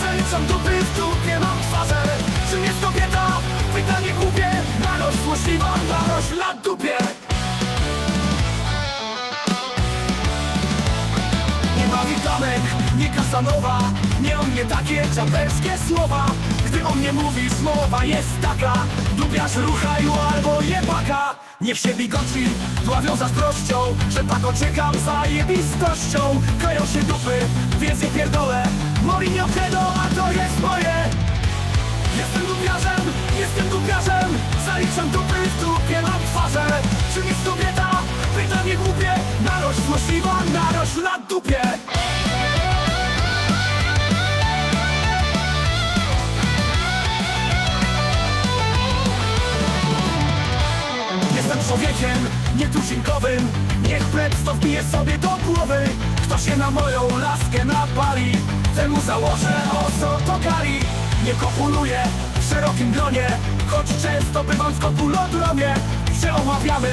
Zaliczam dupy w dupie, mam twarze. Czym jest kobieta? Pytanie głupie. Narość złośliwa, narość na dupie. Nie ma witanek, nie Kasanowa Nie o mnie takie czapelskie słowa. Gdy o mnie mówisz, mowa jest taka. Dubiasz ruchaju albo jebaka Niech się bigoci dławią zazdrością Że tak oczekam zajebistością. Kleją się dupy, nie Morinio credo, a to jest moje. Jestem dubiarzem, jestem dubiarzem Zaliczam dupy w dupie, mam twarze. Czym jest kobieta? Pytanie głupie. Narość złośliwa, narość na dupie Jestem człowiekiem nietuzinkowym. Niech prędko wbije sobie do głowy. Kto się na moją laskę napali Temu założę oso to Nie kopuluję w szerokim gronie Choć często bywam w kopulodromie Się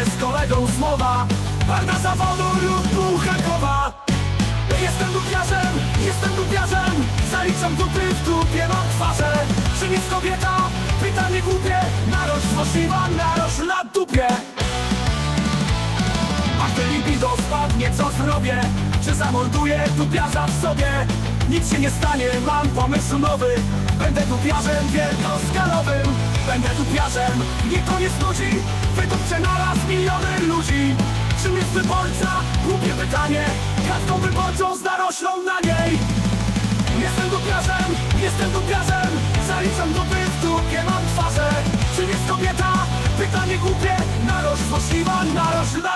z kolegą zmowa Parna zawodu lub Buchakowa Jestem dupiarzem, jestem dupiarzem Zaliczam dupy w dupie, mam twarze Czym jest kobieta? Pytanie głupie Narość złośliwa, narość na dupie A gdy libido spadnie, co zrobię? Czy zamorduję dupiarza w sobie? Nic się nie stanie, mam pomysł nowy. Będę dupiarzem wielkoskalowym Będę dupiarzem, niech to nie snudzi Wydupczę naraz miliony ludzi. Czym jest wyborca? Głupie pytanie. Kartką wyborczą z naroślą na niej. Jestem dupiarzem, jestem dupiarzem Zaliczam w dupie, mam twarze. Czym jest kobieta? Pytanie głupie. Narość złośliwa, narość na dupie